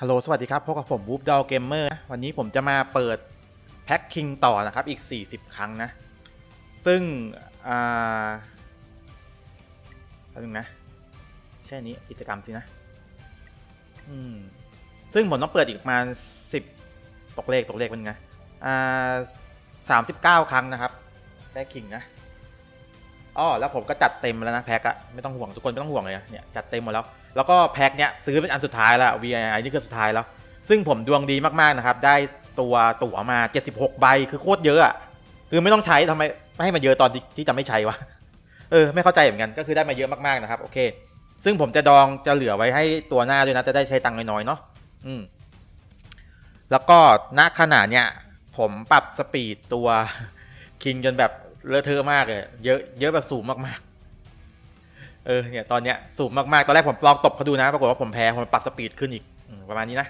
ฮัลโหล สวัสดีครับ พบกับผมวูฟดอลเกมเมอร์วันนี้ผมจะมาเปิดแพ็คคิงต่อนะครับ อีก 40 ครั้งนะ ซึ่ง อ่าแป๊บนึงนะ ใช่นี้กิจกรรมสินะ อืม ซึ่งผมต้องเปิดอีกประมาณ 10 ตกเลข ตกเลขเป็นไง อ่าสามสิบเก้าครั้งนะครับ ได้คิงนะ อ๋อแล้วผมก็จัดเต็มแล้วนะแพ็คอะไม่ต้องห่วงทุกคนไม่ต้องห่วงเลยอะเนี่ยจัดเต็มหมดแล้ว แล้วก็แพ็คเนี้ยซื้อเป็นอันสุดท้ายแล้ว VI นี่คือสุดท้ายแล้ว ซึ่งผมดวงดีมากๆนะครับ ได้ตัวตั๋วมา 76 ใบคือโคตรเยอะอะคือไม่ต้องใช้ทำไมไม่ให้มันเยอะตอนที่ที่จะไม่ใช้วะเออไม่เข้าใจเหมือนกันก็คือได้มาเยอะมากๆนะครับโอเค ซึ่งผมจะดองจะเหลือไว้ให้ตัวหน้าด้วยนะจะได้ใช้ตังค์น้อยๆเนาะอืมแล้วก็ณขณะเนี้ยผมปรับสปีดตัวคิงจนแบบ เลอะเทอะมากเลยเยอะเยอะแบบสูงมากๆ เออเนี่ยตอนเนี้ยสูงมากๆ ตอนแรกผมลองตบเขาดูนะ ปรากฏว่าผมแพ้ผมปรับสปีดขึ้นอีกอประมาณนี้นะ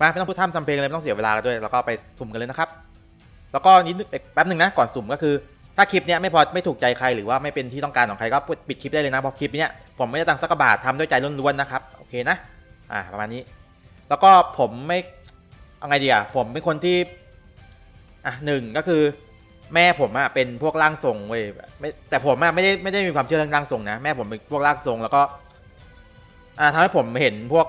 มาไม่ต้องพูดท่ำทำเพลงเลยไม่ต้องเสียเวลากันด้วยแล้วก็ไปสุ่มกันเลยนะครับ แล้วก็นิดแป๊บหนึ่งนะก่อนสุ่มก็คือ ถ้าคลิปเนี้ยไม่พอไม่ถูกใจใครหรือว่าไม่เป็นที่ต้องการของใครก็ปิดคลิปได้เลยนะเพราะคลิปเนี้ยผมไม่ได้ตังค์สักบาททำด้วยใจล้วนๆนะครับโอเคนะอ่าประมาณนี้ แล้วก็ผมไม่เอาไงดีอะผมเป็นคนที่อะหนึ่งก็คือ แม่ผมอะเป็นพวกร่างทรงเว้ยไม่แต่ผมอะไม่ได้ไม่ได้มีความเชื่อเรื่องร่างทรงนะแม่ผมเป็นพวกร่างทรงแล้วก็ อ่าทำให้ผมเห็นพวก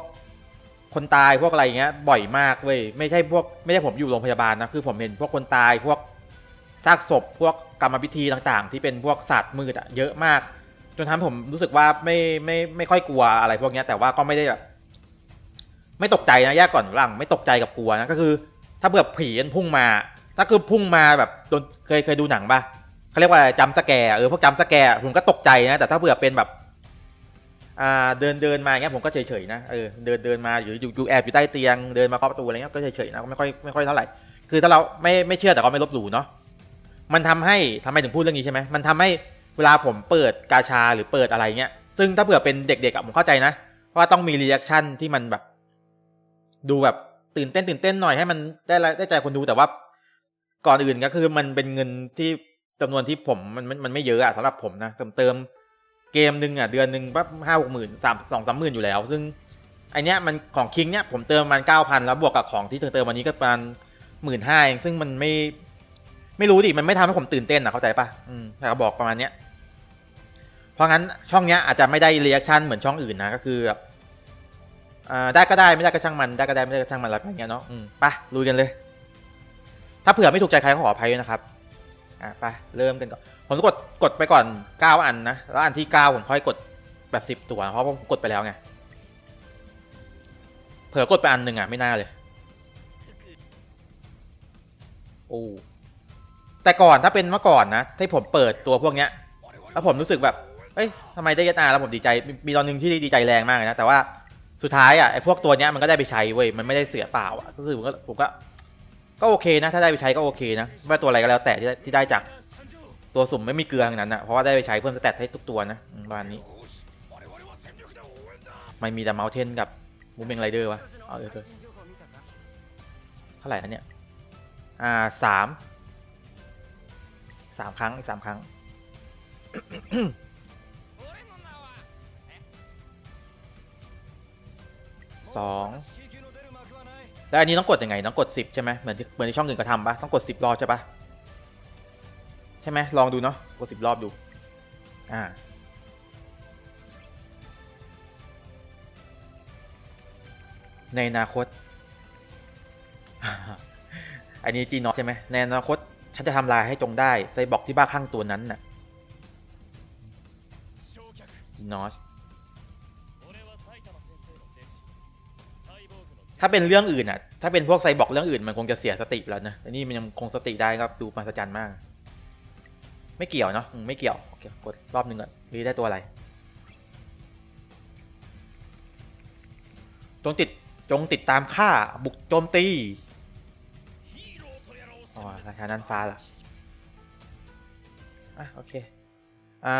คนตายพวกอะไรอย่างเงี้ย บ่อยมากเว้ยไม่ใช่พวกไม่ใช่ผมอยู่โรงพยาบาลนะคือผมเห็นพวกคนตายพวกซากศพ พวกกรรมพิธีต่างๆ ที่เป็นพวกศาสตร์มืดอะเยอะมาก จนทำให้ผมรู้สึกว่าไม่ไม่ไม่ค่อยกลัวอะไรพวกเนี้ย แต่ว่าก็ไม่ได้แบบไม่ตกใจนะแยกก่อนหลัง ไม่ตกใจกับกลัวนะก็คือ ถ้าเบื่อผีมันพุ่งมา ถ้าคือพุ่งมาแบบโดนเคยเคยดูหนังปะเขาเรียกว่าอะไรจำสแกร์เออพวกจำสแกร์ผมก็ตกใจนะ แต่ถ้าเบื่อเป็นแบบอ่าเดินเดินมาอย่างเงี้ยผมก็เฉยๆนะเออเดินเดินมาอยู่อยู่อยู่แอบอยู่ใต้เตียงเดินมาเคาะประตูอะไรเงี้ยก็เฉยๆนะก็ไม่ค่อยไม่ค่อยเท่าไหร่คือถ้าเราไม่ไม่เชื่อแต่ก็ไม่ลบหลู่เนาะมันทำให้ทำไมถึงพูดเรื่องนี้ใช่ไหมมันทำให้เวลาผมเปิดกาชาหรือเปิดอะไรเงี้ยซึ่งถ้าเผื่อเป็นเด็กๆอะผมเข้าใจนะว่าต้องมีรีแอคชั่นที่มันแบบ ดูแบบตื่นเต้นตื่นเต้นหน่อยให้มันได้ได้ใจคนดูแต่ว่า ก่อนอื่นก็คือมันเป็นเงินที่จำนวนที่ผมมันมันไม่เยอะอะสำหรับผมนะเติมเติมเกมหนึ่งอะเดือนหนึ่งปั๊บห้าหกหมื่นสามสองสามหมื่นอยู่แล้ว ซึ่งไอเนี้ยมันของคิงเนี้ยผมเติมมันเก้าพันแล้วบวกกับของที่เธอเติมวันนี้ก็ประมาณหมื่นห้าเองซึ่งมันไม่ ไม่รู้ดิมันไม่ทำให้ผมตื่นเต้นอะเข้าใจปะอืมแต่ก็บอกประมาณเนี้ยเพราะงั้นช่องเนี้ยอาจจะไม่ได้เรีแอคชั่นเหมือนช่องอื่นนะก็คือแบบอ่าได้ก็ได้ไม่ได้ก็ช่างมันได้ก็ได้ไม่ได้ก็ช่างมันอะไรแบบเนี้ยเนาะอืมไปลุยกันเลย ถ้าเผื่อไม่ถูกใจใครก็ขออภัยด้วยนะครับ อะไปเริ่มกันก่อน ผมกดกดไปก่อน 9 อันนะ แล้วอันที่ 9 ผมค่อยกดแบบ 10 ตัว เพราะผมกดไปแล้วไง เผื่อกดไปอันหนึ่งอะไม่น่าเลย โอ้ แต่ก่อนถ้าเป็นเมื่อก่อนนะที่ผมเปิดตัวพวกเนี้ย แล้วผมรู้สึกแบบ เอ้ยทำไมได้ยนาแล้วผมดีใจ มีมีตอนหนึงที่ดีใจแรงมากเลยนะ แต่ว่าสุดท้ายอะไอ้พวกตัวเนี้ยมันก็ได้ไปใช้เว้ย มันไม่ได้เสียเปล่าอะก็คือผมก็ผมก็ ก็โอเคนะ ถ้าได้ไปใช้ก็โอเคนะไม่ว่าตัวอะไรก็แล้วแต่ที่ได้ที่ได้จากตัวสุ่มไม่มีเกลือทั้งนั้นนะเพราะว่าได้ไปใช้เพิ่มสเตตให้ทุกตัวนะอืมประมาณนี้ มันมีแต่เมาเทนกับมูเมงไรเดอร์วะเอาเออเออเท่าไหร่อันเนี้ยอ่าสามสามครั้งอีกสามครั้ง สอง แล้วอันนี้ต้องกดยังไงต้องกดสิบใช่ไหมเหมือนเหมือนที่ช่องอื่นก็ทำปะต้องกดสิบรอบใช่ปะใช่ไหมลองดูเนาะกดสิบรอบดูอ่าในอนาคต อันนี้จีนอใช่ไหมในอนาคต ฉันจะทำลายให้จงได้ไซบอร์กที่บ้าคลั่งตัวนั้นน่ะจีนอส ถ้าเป็นเรื่องอื่นอะ ถ้าเป็นพวกไซบอร์กเรื่องอื่นมันคงจะเสียสติแล้วนะแต่นี่มันยังคงสติได้ครับดูมหัศจรรย์มาก ไม่เกี่ยวเนาะไม่เกี่ยวโอเคกดรอบหนึ่งก่อนรีได้ตัวอะไรจงติดจงติดตามฆ่าบุกโจมตีอ๋อราคานั้นฟ้าล่ะอะโอเคอ่า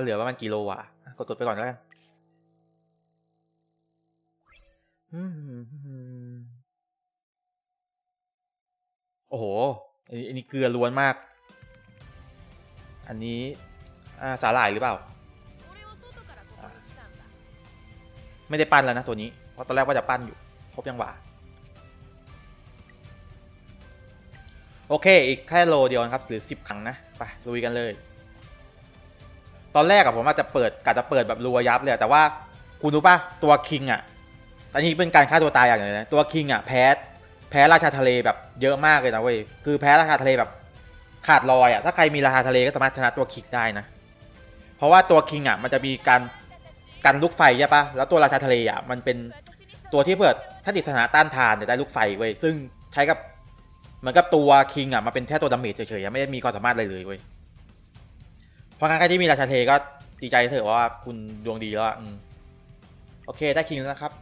เหลือประมาณกี่โลอะอะกดกดไปก่อนแล้วกัน โอ้โหอันนี้อันนี้เกลือล้วนมาก อันนี้สาหร่ายหรือเปล่า ไม่ได้ปั้นแล้วนะตัวนี้ เพราะตอนแรกว่าจะปั้นอยู่ ครบยังหวะโอเค อีกแค่โลเดียวนะครับ หรือ 10 ครั้งนะ ไปลุยกันเลย ตอนแรกอะผมว่าจจะเปิดกะจะเปิดแบบรัวยับเลย แต่ว่าคุณรู้ป่ะ ตัวคิงอะ ตอนนี้เป็นการฆ่าตัวตายอย่างหนึงนะตัวคิงอะแพ้แพ้ราชาทะเลแบบเยอะมากเลยนะเว้ยคือแพ้ราชาทะเลแบบขาดลอยอะถ้าใครมีราชาทะเลก็สามารถชนะตัวคิงได้นะเพราะว่าตัวคิงอะมันจะมีการกันลูกไฟใช่ปะแล้วตัวราชาทะเลอะมันเป็นตัวที่เปิดถ้าติดสถานะต้านทานได้ลูกไฟเว้ยซึ่งใช้กับเหมือนกับตัวคิงอะมาเป็นแค่ตัวดาเมจเฉยๆยังไม่ได้มีความสามารถอะไรเลยเว้ยเพราะงั้นใครที่มีราชาเทก็ดีใจเถอะว่าคุณดวงดีแล้วอะอืมโอเคได้คิงแล้วนะครับ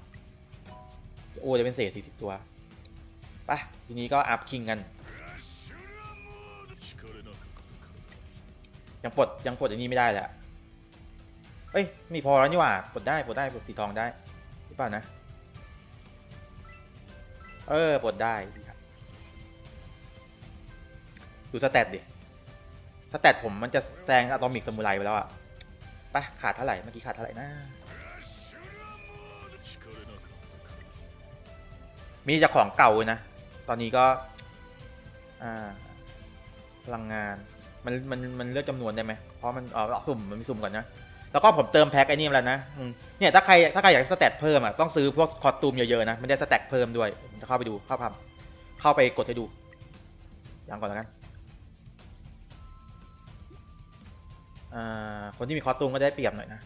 โอ้จะเป็นเศษสี่สิบตัวไปทีนี้ก็อัพคิงกัน ยังปลดยังปลดอย่างนี้ไม่ได้แหละเอ้ยมีพอแล้วนี่หว่าปลดได้ปลดได้ปลดสีทองได้หรือเปล่านะ เออปลดได้ดีครับดูสเตตดิสแตทผมมันจะแซงอะตอมิกสมุไรไปแล้วอะไปขาดเท่าไหร่เมื่อกี้ขาดเท่าไหร่นะ มีจากของเก่าเลยนะ ตอนนี้ก็ อ่า พลังงาน มันมันมันเลือกจำนวนได้ไหม เพราะมันอ๋อสุ่มมันมีสุ่มก่อนนะ แล้วก็ผมเติมแพ็คไอ้นี่มาแล้วนะเนี่ยถ้าใครถ้าใครอยากสแตทเพิ่มอะต้องซื้อพวกคอตูมเยอะๆนะ มันได้สแต็กเพิ่มด้วยผมจะเข้าไปดูเข้าพัมเข้าไปกดให้ดู อย่างก่อนแล้วกันอ่าคนที่มีคอตูมก็ได้เปรียบหน่อยนะ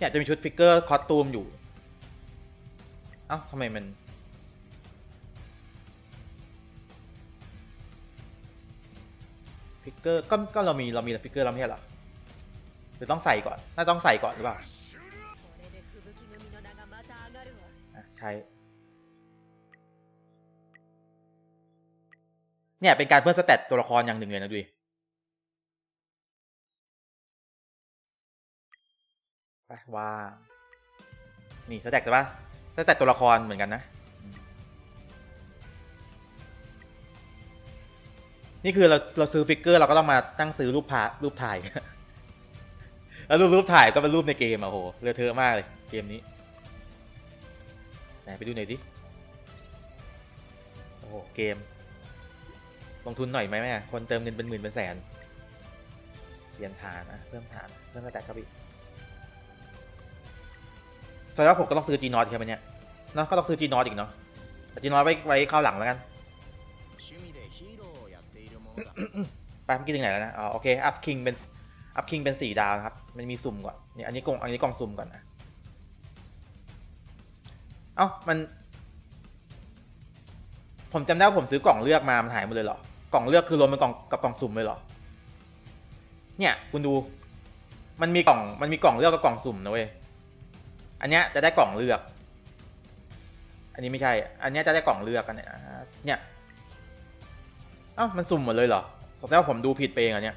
เนี่ยจะมีชุดฟิกเกอร์คอสตูมอยู่ เอ้าทำไมมัน ฟิกเกอร์ก็ก็เรามีเรามีฟิกเกอร์เราไม่ใช่หรอหรือต้องใส่ก่อน น่าต้องใส่ก่อนหรือเปล่าใช่เนี่ยเป็นการเพิ่มสเตตตัวละครอย่างหนึ่งเลยนะดูดิ ไปว่า นี่สเตตใช่ปะสเตตตัวละครเหมือนกันนะ นี่คือเราเราซื้อฟิกเกอร์เราก็ต้องมาตั้งซื้อรูปพารูปถ่าย แล้วรูปรูปถ่ายก็เป็นรูปในเกมอะโหเลอเทอะมากเลย เกมนี้ไหนไปดูหน่อยดิโอ้โหเกม ลงทุนหน่อยไหมแม่คนเติมเงินเป็นหมื่นเป็นแสนเปลี่ยนฐานนะเพิ่มฐานเพิ่มกระแตกเข้าไปอีก ดงว่าผมก็ต้องซื้อจีนอตใช่ไหมเนี่ยเนาะก็ต้องซื้อจีนอตอีกเนาะจีนอตไว้ไว้ข้าวหลังแล้วกันไปเมื่กี้ถึงไหนแล้วนะอ๋อโอเคอัพคิงเป็นอัพคิงเป็นสี่ดาวครับมันมีซุ่มก่อนเนี่ยอันนี้กล่องอันนี้กล่องซุ่มก่อนนะเอ้ามัน ผมจำได้ว่าผมซื้อกล่องเลือกมามันหายหมดเลยเหรอกล่องเลือกคือรวมเป็นกล่องกับกล่องซุ่มเลยเหรอเนี่ยคุณดู มันมีกล่องมันมีกล่องเลือกกับกล่องซุ่มนะเว้ย อันเนี้ยจะได้กล่องเลือก อันนี้ไม่ใช่ อันเนี้ยจะได้กล่องเลือกกันเนี่ยเนี่ยเอ้ามันสุ่มหมดเลยเหรอสงสัยว่าผมดูผิดไปเองอันเนี้ย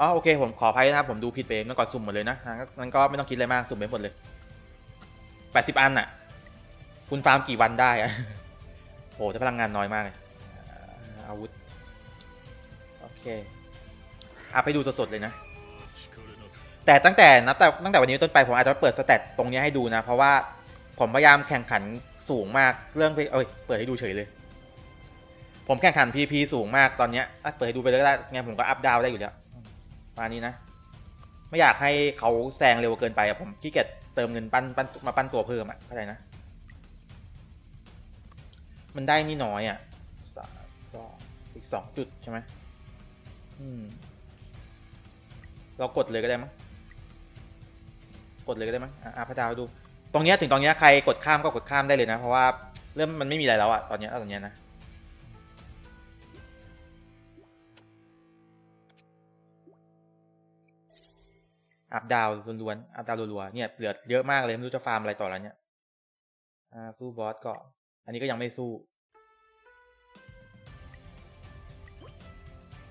อ๋อโอเคผมขออภัยนะครับผมดูผิดไปเองเมื่อก่อนสุ่มหมดเลยนะงั้นงั้นก็ไม่ต้องคิดอะไรมากสุ่มไปหมดเลยแปดสิบอันน่ะ คุณฟาร์มกี่วันได้อะโหแต่พลังงานน้อยมากเลยอาวุธ โอเค อะไปดูสดๆเลยนะ แต่ตั้งแต่นับแต่ตั้งแต่วันนี้ต้นไปผมอาจจะเปิดสเตตตรงนี้ให้ดูนะ เพราะว่าผมพยายามแข่งขันสูงมากเรื่องเอ้ยเปิดให้ดูเฉยเลย ผมแข่งขัน PP สูงมากตอนเนี้ยเปิดให้ดูไปเลยก็ได้ไงผมก็อัพดาวได้อยู่แล้วมานี้นะ ไม่อยากให้เขาแซงเร็วเกินไปอะผมขี้เกียจเติมเงินปั้นปั้นมาปั้นตัวเพิ่มอะเข้าใจนะ มันได้นี่น้อยอะสองอีกสองจุดใช่ไหมอืม เรากดเลยก็ได้มั้งกดเลยก็ได้มั้งอะอะพระดาวดู ตรงเนี้ยถึงตรงเนี้ยใครกดข้ามก็กดข้ามได้เลยนะ เพราะว่าเริ่มมันไม่มีอะไรแล้วอะตอนเนี้ยตอนเนี้ยนะอัพดาวล้วนๆอัพดาวรัวๆเนี่ยเหลือเยอะมากเลยไม่รู้จะฟาร์มอะไรต่อแล้วเนี่ยอ่าสู้บอสก่ออันนี้ก็ยังไม่สู้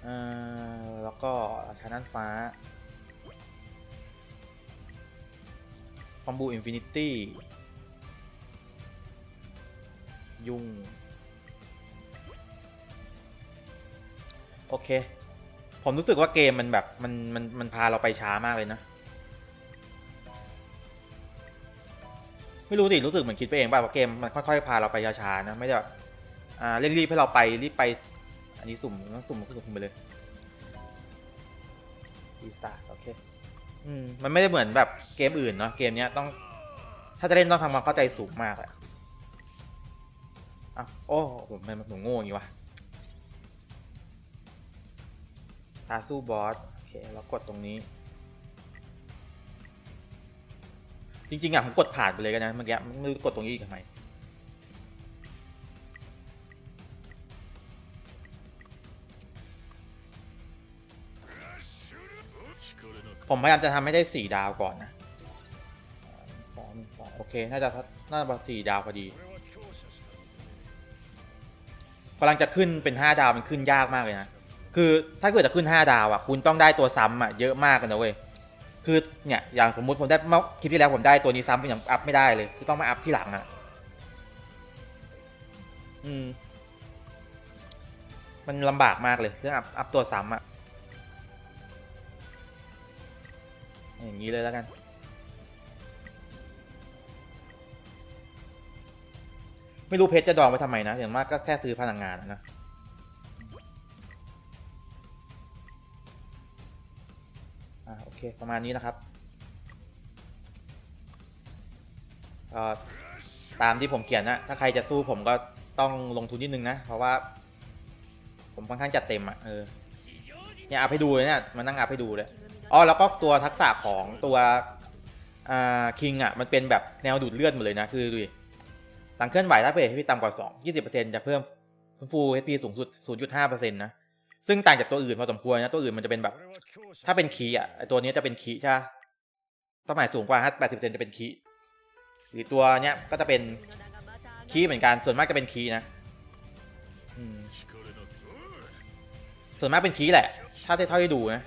อ่าแล้วก็ชาน่นฟ้า คอมบูอินฟินิตี้ ยุ่งโอเค ผมรู้สึกว่าเกมมันแบบมันมันมันพาเราไปช้ามากเลยนะ ไม่รู้สิ รู้สึกเหมือนคิดไปเองป่ะว่าเกมมันค่อยๆ พาเราไปช้าๆนะ ไม่ได้แบบอ่าเร่งรีบให้เราไปรีบไป อันนี้สุ่มต้องสุ่มก็สุ่มไปเลยปีศาจโอเค อืมมันไม่ได้เหมือนแบบเกมอื่นเนาะเกมเนี้ยต้อง ถ้าจะเล่นต้องทำความเข้าใจสูงมากอะอะโอ้ผมมันมันผมโง่อย่างงี้วะตาสู้บอสโอเคแล้วกดตรงนี้ จริงๆอะผมกดผ่านไปเลยกันนะเมื่อกี้ไม่รู้กดตรงนี้อีกทำไม ผมพยายามจะทำให้ได้สี่ดาวก่อนนะสองสองโอเค น่าจะน่าจะสี่ดาวพอดีกำลังจะขึ้นเป็นห้าดาวมันขึ้นยากมากเลยนะ คือถ้าเกิดจะขึ้นห้าดาวอะ คุณต้องได้ตัวซ้ำอะเยอะมากกันนะเว้ย คือเนี่ยอย่างสมมุติผมได้เมื่อคลิปที่แล้วผมได้ตัวนี้ซ้ำเป็นอย่างอัพไม่ได้เลย คือต้องมาอัพที่หลังอะ อืม มันลำบากมากเลยเรื่องอัพอัพตัวซ้ำอะ อย่างนี้เลยแล้วกันไม่รู้เพชรจะดองไวทำไมนะ อย่างมากก็แค่ซื้อพลังงานนะ อ่าโอเค ประมาณนี้นะครับ ตามที่ผมเขียนนะ ถ้าใครจะสู้ผมก็ต้องลงทุนนิดนึงนะ เพราะว่า ผมค่อนข้างจัดเต็มอะ เออ เนี่ยอัพให้ดูเลยเนี่ยมานั่งอัพให้ดูเลย อ๋อแล้วก็ตัวทักษะของตัวอ่าคิงอะมันเป็นแบบแนวดูดเลือดหมดเลยนะคือดูดิหลังเคลื่อนไหวถ้าเปรตให้ต่ำกว่า2 20%จะเพิ่มฟื้นฟู HP สูงสุด 0.5%นะซึ่งต่างจากตัวอื่นพอสมควรนะตัวอื่นมันจะเป็นแบบ ถ้าเป็นคีอะตัวนี้จะเป็นคีใช่ปะต้องหมายสูงกว่า80%จะเป็นคีหรือตัวเนี้ยก็จะเป็นคีเหมือนกันส่วนมากจะเป็นคีนะส่วนมากเป็นคีแหละ ถ้าได้เท่าที่ดูนะ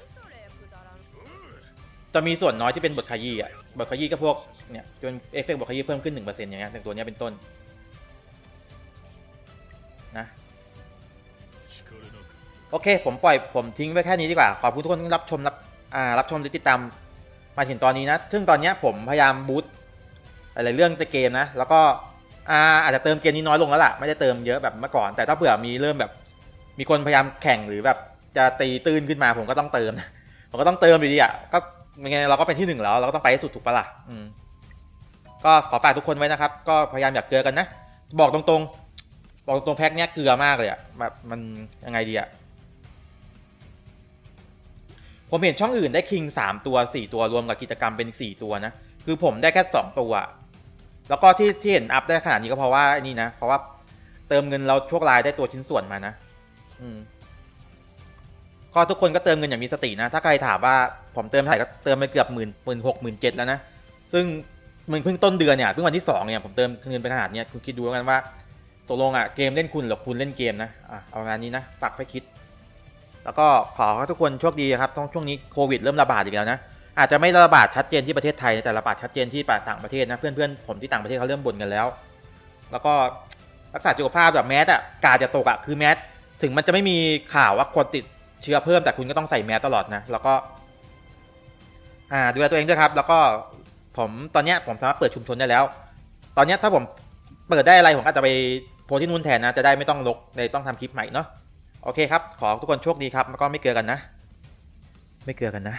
จะมีส่วนน้อยที่เป็นบทขยี้อะบทขยี้ก็พวกเนี่ยจนเอฟเฟกต์บทขยี้เพิ่มขึ้นหนึ่งเปอร์เซ็นต์อย่างเงี้ยแต่ตัวเนี้ยเป็นต้นนะโอเค ผมปล่อยผมทิ้งไว้แค่นี้ดีกว่า ขอบคุณทุกคนที่รับชมรับอ่ารับชมและติดตามมาถึงตอนนี้นะ ซึ่งตอนเนี้ยผมพยายามบูตหลายๆเรื่องในเกมนะ แล้วก็อ่าอาจจะเติมเกมนี้น้อยลงแล้วล่ะ ไม่ได้เติมเยอะแบบเมื่อก่อน แต่ถ้าเผื่อมีเริ่มแบบ มีคนพยายามแข่งหรือแบบจะตีตื้นขึ้นมาผมก็ต้องเติม ผมก็ต้องเติมอยู่ดีอะ ก็ ยังไงเราก็เป็นที่หนึ่งแล้วเราก็ต้องไปให้สุดถูกปะล่ะอืมก็ขอฝากทุกคนไว้นะครับ ก็พยายามอยากเกลือกันนะ บอกตรงๆ บอกตรงๆแพ็คเนี้ยเกลือมากเลยอะแบบมันยังไงดีอะผมเห็นช่องอื่นได้คิงสามตัวสี่ตัวรวมกับกิจกรรมเป็นสี่ตัวนะ คือผมได้แค่สองตัว แล้วก็ที่ที่เห็นอัพได้ขนาดนี้ก็เพราะว่านี่นะ เพราะว่าเติมเงินเราโชคลายได้ตัวชิ้นส่วนมานะ อืม ก็ทุกคนก็เติมเงินอย่างมีสตินะ ถ้าใครถามว่าผมเติมเท่าไหร่ก็เติมไปเกือบหมื่นหมื่นหกหมื่นเจ็ดแล้วนะ ซึ่งมันเพิ่งต้นเดือนเนี่ยเพิ่งวันที่สองเนี่ยผมเติมเงินไปขนาดนี้คุณคิดดูแล้วกันว่าตกลงอะเกมเล่นคุณหรือคุณเล่นเกมนะอะเอางานนี้นะฝากไปคิด แล้วก็ขอให้ทุกคนโชคดีครับช่วงนี้โควิดเริ่มระบาดอีกแล้วนะอาจจะไม่ระบาดชัดเจนที่ประเทศไทยแต่ระบาดชัดเจนที่ต่างประเทศนะเพื่อนๆผมที่ต่างประเทศเขาเริ่มบ่นกันแล้ว แล้วก็รักษาสุขภาพแบบแมสอะกาจะตกอะคือแมสถึงมันจะไม่มีข่าวว่าคนติด เชื้อเพิ่มแต่คุณก็ต้องใส่แมสตลอดนะ แล้วก็ อ่าดูแลตัวเองด้วยครับ แล้วก็ผมตอนเนี้ยผมสามารถเปิดชุมชนได้แล้ว ตอนเนี้ยถ้าผมเปิดได้อะไรผมก็อาจจะไปโพสที่นู่นแทนนะ จะได้ไม่ต้องลกในต้องทำคลิปใหม่เนาะโอเคครับ ขอทุกคนโชคดีครับแล้วก็ไม่เกลือกันนะ ไม่เกลือกันนะ